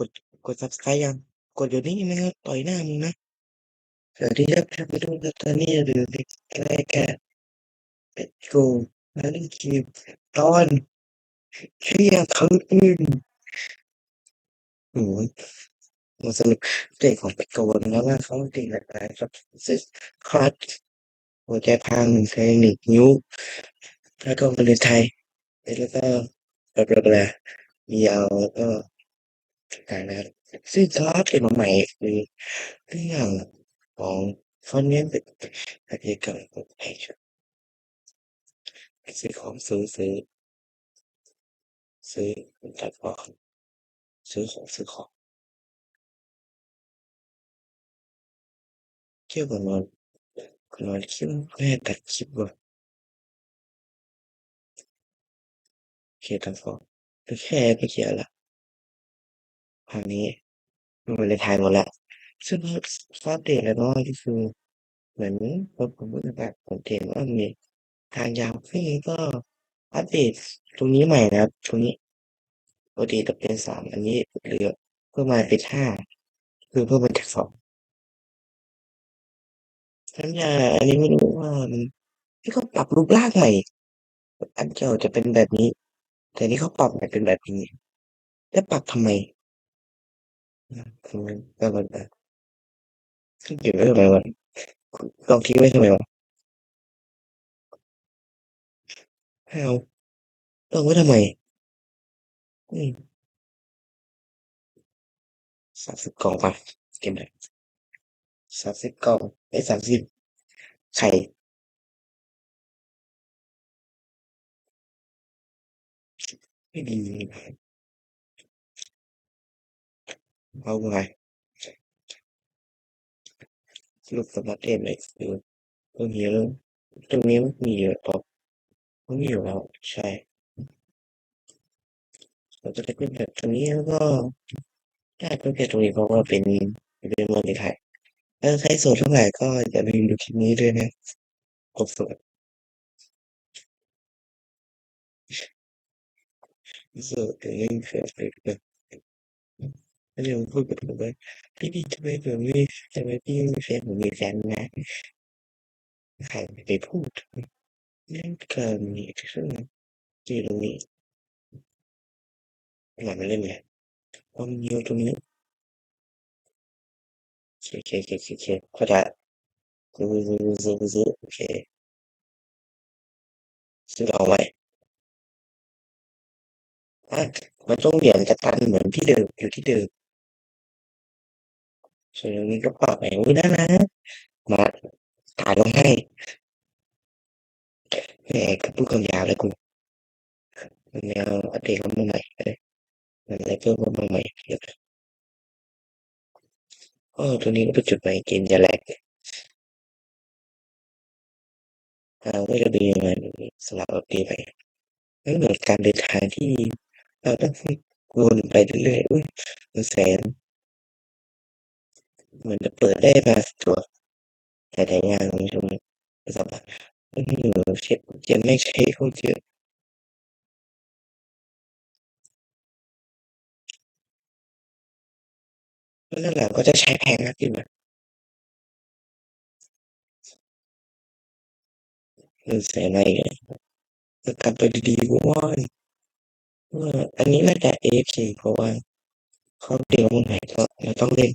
กด กด subscribe ยัง กดเดี๋ยวนี้นะครับ ต่อยหน้ามึงนะ สวัสดีครับท่านผู้ชมครับตอนนี้อย่าลืมติดรายการเป็ดโกงและเล่นเกมตอนเที่ยงคืนโอ้ยมาสรุปเด็กของเป็ดโกงแล้วว่าเขาเด็กอะไรครับซิสคลัตหัวใจพังเทคนิคนิ้วแล้วก็มาเรียนไทยแล้วก็บลาบลาบลามียาวแล้วก็ การนะครับ ซึ่งคลาสเป็นใหม่คือเรื่องของฟอนต์เน้นเป็นอาชีพกับแพชชั่นซื้อของซื้อซื้อ ซื้อตัดของซื้อของซื้อของเที่ยวกับนอนกันนอนคิดแม่ตัดคลิปว่ะโอเคตัดของก็แค่ไม่เขียนละ คราวนี้มันเลยถ่ายหมดแล้วซึ่งฟอสเดทแล้วเนาะที่คือ เหมือนผมผมรู้สึกแบบผมเห็นว่ามีทางยาวขึ้นก็อัปเดตตรงนี้ใหม่นะครับตรงนี้ปกติจะเป็นสามอันนี้เหลือเพิ่มมาเป็นห้าคือเพิ่มมาจากสองสัญญาอันนี้ไม่รู้ว่ามันที่เขาปรับรูปร่างใหม่อันเก่าจะเป็นแบบนี้ แต่นี่เขาปรับใหม่เป็นแบบนี้ แล้วปรับทำไม คือมันก็แบบขึ้นเก็บไว้ทำไมวะลองทิ้งไว้ทำไมวะให้เอาลองไว้ทำไมอืมสามสิบกล่องป่ะเก็บได้สามสิบกล่องไอ้สามสิบไข่ไม่ดี เอาไงรูปสมาร์ทเอ็มเลยคือตรงนี้เรื่องตรงนี้มันมีเยอะต่อมันมีอยู่แล้วใช่เราจะได้เป็นแบบตรงนี้แล้วก็ได้เป็นแค่ตรงนี้เพราะว่าเป็นเป็นเมืองในไทยถ้าใครโสดทั้งหลายก็อย่าลืมดูคลิปนี้ด้วยนะกดโสดโสดแต่ยังเสียไปเลย แล้วเดี๋ยวพูดกับผมว่าพี่พี่ทำไมผมมีทำไมพี่ไม่มีแฟนผมมีแฟนนะใครไม่ไปพูดเรื่องเการมีซึ่งที่ตรงนี้หลังมาเล่นไงความเยอะตรงนี้โอเคโอเคโอเคโอเคเข้าใจซื้อซื้อซื้อซื้อโอเคซื้อเอาไว้อะมันต้องเหรียญกระตันเหมือนที่เดิมอยู่ที่เดิม ส่วนตรงนี้ก็ปรับไปอุ้ยน่ารักมาถ่ายลงให้แหมกับพูดคำยาบเลยกูแนวอัปเดตเข้ามาใหม่เลยอะไรเพิ่มเข้ามาใหม่เยอะโอ้ตัวนี้ก็เป็นจุดใหม่เกมจะแหลกอ่าก็จะดียังไงสลับอัปเดตไปแล้วเหมือนการเดินทางที่เราต้องวนไปเรื่อยๆอุ้ยแสน เหมือนจะเปิดได้มาตัวแต่แต่งานของช่วงนี้สบายอืมเช็ดเจนไม่ใช้เขาเยอะแล้วหลังก็จะใช้แพงมากขึ้นนะเงินแสนอะไรเนี่ยก็กลับไปดีๆกูว่าว่าอันนี้น่าจะ AFK เพราะว่าเขาเตรียมมาใหม่ก็เราต้องเล่น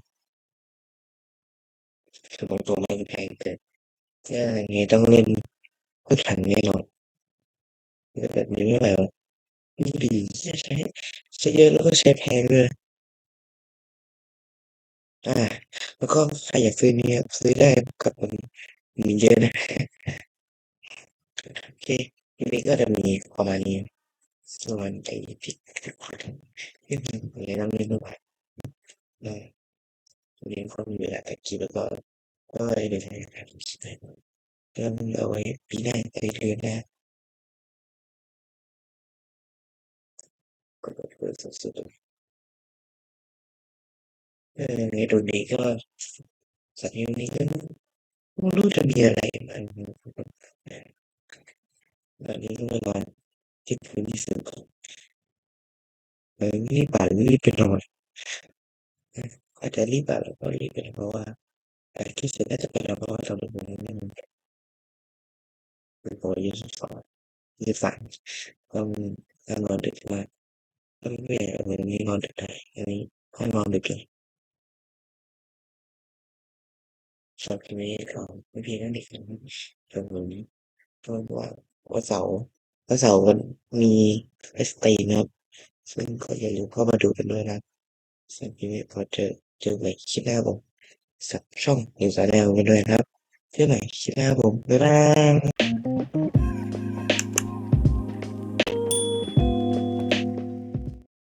คือบางตัวมันแพงเกินก็อย่างงี้ต้องเล่นก็ทันแน่นอนแบบนี้ไม่ไหววะดูดิเหี้ยใช้ใช้เยอะแล้วก็ใช้แพงด้วยอ่า แล้วก็ใครอยากซื้อเนี่ยซื้อได้กับผมมีเยอะนะ โอเคคลิปนี้ก็จะมีประมาณนี้ส่วนไอ้พิกที่มันแนะนำเมนูใหม่เนาะวันนี้ก็มีเวลาตัดคลิปแล้วก็ ก็เดี๋ยวจะทำคลิปให้ก็เอาไว้ปีหน้าไอเดือนหน้าก็เปิดสุดๆเออในตรงนี้ก็สัตว์นี้ก็ไม่รู้จะมีอะไรบ้างอันนี้ก็ประมาณที่พื้นที่สูงของเออรีบป่ารีบไปนอนอาจจะรีบแบบแล้วก็รีบไปเพราะว่า แต่ที่สุดน่าจะเป็นเพราะว่าเราดูไม่มันเป็นโปรยี่สิบสองยี่สิบสามก็การนอนดึกมากก็ไม่ได้วันนี้นอนดึกได้อันนี้ก็นอนดึกเลยชอบคลิปนี้ก็ไม่เพียงแค่เด็กนะจนวันนี้ก็ว่าวันเสาร์วันเสาร์วันมีเอสตีนะครับ ซึ่งก็อย่าลืมเข้ามาดูกันด้วยนะสำหรับคลิปนี้พอเจอเจอกันคลิปหน้าผม สับช่องนิวส์แนลกันด้